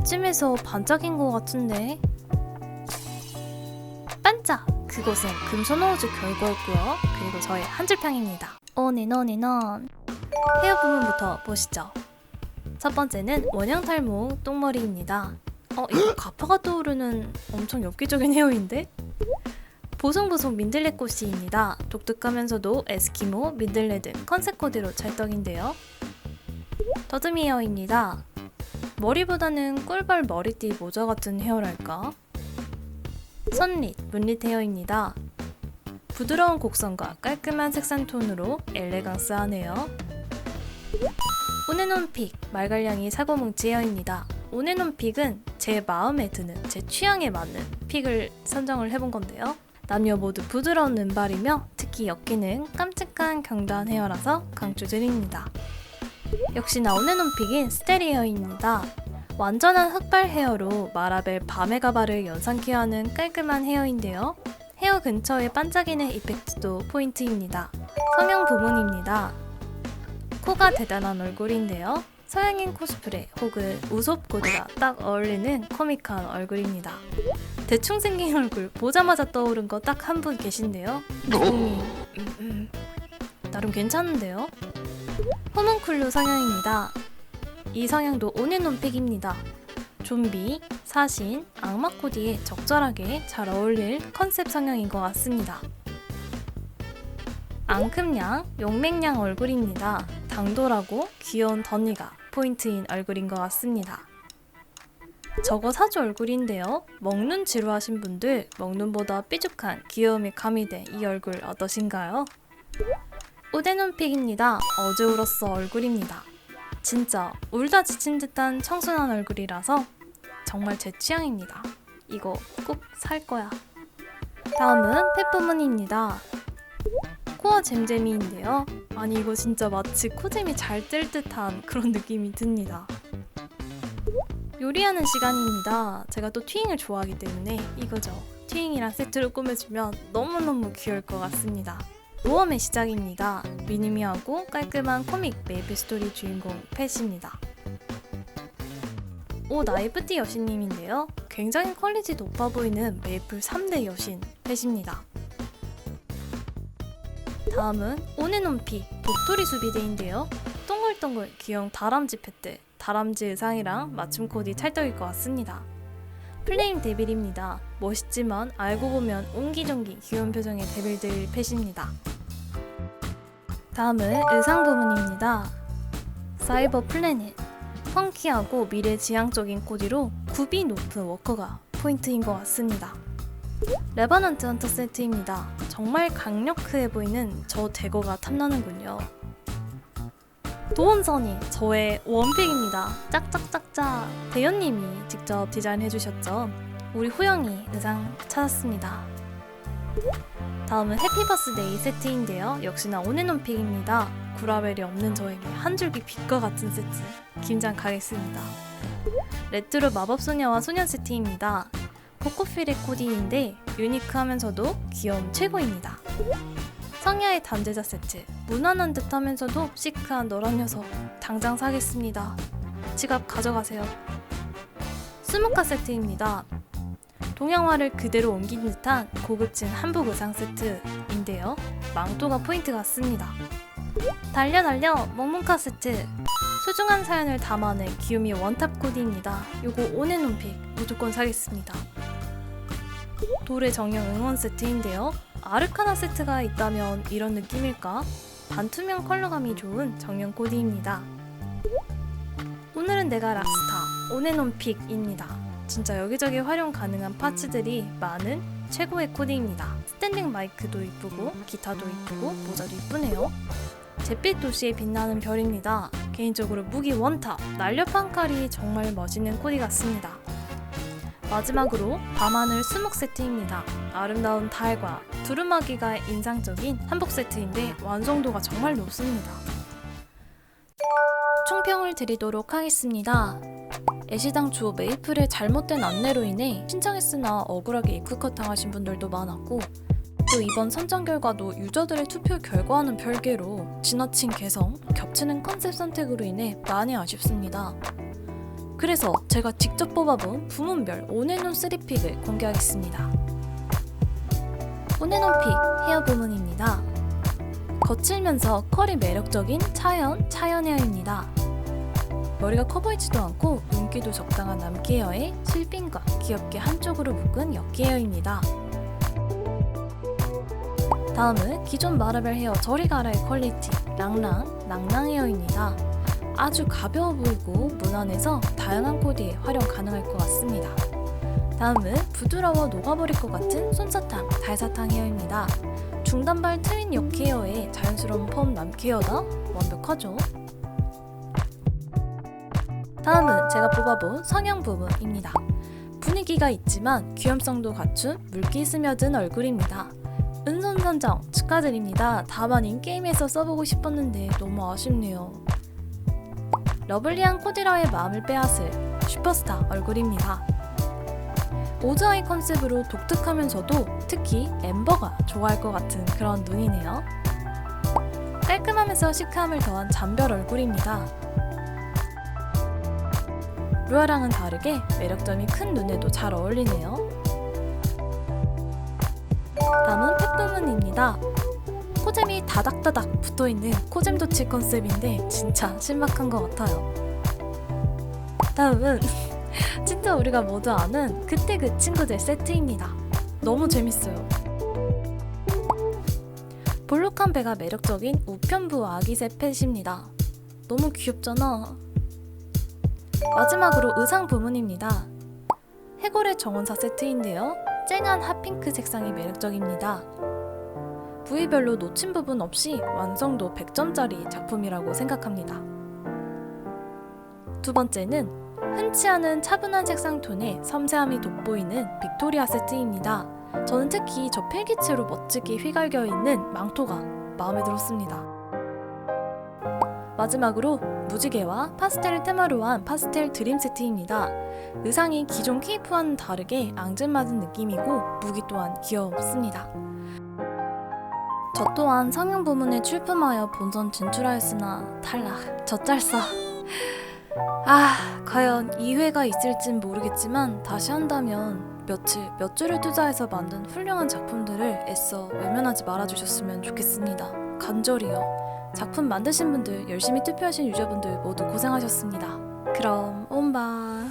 이쯤에서 반짝인 것 같은데. 반짝! 그곳은 금손호우즈 결과였고요. 그리고 저의 한 줄평입니다. 온앤온앤온. 헤어 부분부터 보시죠. 첫 번째는 원형 탈모 똥머리입니다. 어, 이거 가파가 떠오르는 엄청 엽기적인 헤어인데? 보송보송 민들레 꽃이입니다. 독특하면서도 에스키모, 민들레 등 컨셉 코드로 찰떡인데요. 더듬이 헤어입니다. 머리보다는 꿀벌 머리띠 모자 같은 헤어랄까? 선릿, 문릿 헤어입니다. 부드러운 곡선과 깔끔한 색상 톤으로 엘레강스하네요. 오네논픽, 말갈량이 사고뭉치 헤어입니다. 오네논픽은 제 마음에 드는, 제 취향에 맞는 픽을 선정을 해본 건데요. 남녀 모두 부드러운 눈발이며 특히 엮이는 깜찍한 경단 헤어라서 강추드립니다. 역시 나 오네논픽인 스테리 헤어입니다. 완전한 흑발 헤어로 마라벨 밤의 가발을 연상케 하는 깔끔한 헤어인데요. 헤어 근처에 반짝이는 이펙트도 포인트입니다. 성형 부분입니다. 코가 대단한 얼굴인데요. 서양인 코스프레 혹은 우솝 코드가 딱 어울리는 코믹한 얼굴입니다. 대충 생긴 얼굴 보자마자 떠오른 거 딱 한 분 계신데요. 음, 음, 음. 나름 괜찮은데요? 호문쿨루 성형입니다. 이 성형도 오네논픽입니다. 좀비, 사신, 악마 코디에 적절하게 잘 어울릴 컨셉 성형인 것 같습니다. 앙큼양, 용맹양 얼굴입니다. 당돌하고 귀여운 덧니가 포인트인 얼굴인 것 같습니다. 저거 사주 얼굴인데요. 먹는 지루하신 분들 먹는보다 삐죽한 귀여움이 가미된 이 얼굴 어떠신가요? 오데논픽입니다. 어제 울었어 얼굴입니다. 진짜 울다 지친 듯한 청순한 얼굴이라서 정말 제 취향입니다. 이거 꼭 살 거야. 다음은 펫부문입니다. 코어 잼잼이인데요. 아니 이거 진짜 마치 코잼이 잘 뜰 듯한 그런 느낌이 듭니다. 요리하는 시간입니다. 제가 또 튀잉을 좋아하기 때문에 이거죠. 튀잉이랑 세트로 꾸며주면 너무너무 귀여울 것 같습니다. 모험의 시작입니다. 미니미하고 깔끔한 코믹 메이플 스토리 주인공 펫입니다. 오 나이프티 여신님인데요. 굉장히 퀄리티 높아 보이는 메이플 3대 여신 펫입니다. 다음은 오네논피 도토리 수비대인데요. 동글동글 귀여운 다람쥐 펫들 다람쥐 의상이랑 맞춤 코디 찰떡일 것 같습니다. 플레임 데빌입니다. 멋있지만 알고 보면 옹기종기 귀여운 표정의 데빌들 펫입니다. 다음은 의상 부분입니다. 사이버 플래닛 펑키하고 미래지향적인 코디로 굽이 높은 워커가 포인트인 것 같습니다. 레바넌트 헌터 세트입니다. 정말 강력해 보이는 저 대거가 탐나는군요. 도원선이 저의 원픽입니다. 짝짝짝짝 대현님이 직접 디자인해 주셨죠. 우리 호영이 의상 찾았습니다. 다음은 해피버스데이 세트인데요. 역시나 오네논픽입니다. 구라벨이 없는 저에게 한 줄기 빛과 같은 세트. 김장 가겠습니다. 레트로 마법소녀와 소년 세트입니다. 코코필의 코디인데 유니크하면서도 귀여움 최고입니다. 성야의 단제자 세트 무난한 듯 하면서도 시크한 너란 녀석 당장 사겠습니다. 지갑 가져가세요. 스모카 세트입니다. 동양화를 그대로 옮긴 듯한 고급진 한복 의상 세트인데요. 망토가 포인트 같습니다. 달려 달려 몽몽카 세트 소중한 사연을 담아낸 귀요미 원탑 코디입니다. 요거 오네논픽 무조건 사겠습니다. 돌의 정령 응원 세트인데요. 아르카나 세트가 있다면 이런 느낌일까? 반투명 컬러감이 좋은 정령 코디입니다. 오늘은 내가 락스타 오네논픽입니다. 진짜 여기저기 활용 가능한 파츠들이 많은 최고의 코디입니다. 스탠딩 마이크도 이쁘고 기타도 이쁘고 모자도 이쁘네요. 잿빛 도시에 빛나는 별입니다. 개인적으로 무기 원탑 날렵한 칼이 정말 멋있는 코디 같습니다. 마지막으로 밤하늘 수목 세트입니다. 아름다운 달과 두루마기가 인상적인 한복 세트인데 완성도가 정말 높습니다. 총평을 드리도록 하겠습니다. 애시당초 메이플의 잘못된 안내로 인해 신청했으나 억울하게 입국컷 당하신 분들도 많았고 또 이번 선정 결과도 유저들의 투표 결과와는 별개로 지나친 개성, 겹치는 컨셉 선택으로 인해 많이 아쉽습니다. 그래서 제가 직접 뽑아본 부문별 온앤온 3픽을 공개하겠습니다. 온앤온 픽 헤어 부문입니다. 거칠면서 컬이 매력적인 차연, 차연 헤어입니다. 머리가 커 보이지도 않고 윤기도 적당한 헤어에 실핀과 귀엽게 한쪽으로 묶은 엽기 헤어입니다. 다음은 기존 마라벨 헤어 저리 가라의 퀄리티 랑랑 랑랑 헤어입니다. 아주 가벼워 보이고 무난해서 다양한 코디에 활용 가능할 것 같습니다. 다음은 부드러워 녹아버릴 것 같은 솜사탕 달사탕 헤어입니다. 중단발 트윈 역 헤어에 자연스러운 펌 남기 헤어다 완벽하죠? 다음은 제가 뽑아본 성형 부분입니다. 분위기가 있지만 귀염성도 갖춘 물기 스며든 얼굴입니다. 은손 선정 축하드립니다. 다만 인 게임에서 써보고 싶었는데 너무 아쉽네요. 러블리한 코디라의 마음을 빼앗을 슈퍼스타 얼굴입니다. 오즈아이 컨셉으로 독특하면서도 특히 엠버가 좋아할 것 같은 그런 눈이네요. 깔끔하면서 시크함을 더한 잔별 얼굴입니다. 루아랑은 다르게 매력점이 큰 눈에도 잘 어울리네요. 다음은 펫부문입니다. 코잼이 다닥다닥 붙어있는 코잼 도치 컨셉인데 진짜 신박한 것 같아요. 다음은 진짜 우리가 모두 아는 그때 그 친구들 세트입니다. 너무 재밌어요. 볼록한 배가 매력적인 우편부 아기새 펫입니다. 너무 귀엽잖아. 마지막으로 의상 부문입니다. 해골의 정원사 세트인데요. 쨍한 핫핑크 색상이 매력적입니다. 부위별로 놓친 부분 없이 완성도 100점짜리 작품이라고 생각합니다. 두 번째는 흔치 않은 차분한 색상 톤에 섬세함이 돋보이는 빅토리아 세트입니다. 저는 특히 저 필기체로 멋지게 휘갈겨 있는 망토가 마음에 들었습니다. 마지막으로 무지개와 파스텔 테마로 한 파스텔 드림 세트입니다. 의상이 기존 케이프와는 다르게 앙증맞은 느낌이고 무기 또한 귀엽습니다. 저 또한 성형 부문에 출품하여 본선 진출하였으나 탈락, 젖잘싸. 아, 과연 2회가 있을진 모르겠지만 다시 한다면 며칠, 몇 주를 투자해서 만든 훌륭한 작품들을 애써 외면하지 말아주셨으면 좋겠습니다. 간절히요. 작품 만드신 분들, 열심히 투표하신 유저분들 모두 고생하셨습니다. 그럼 온바.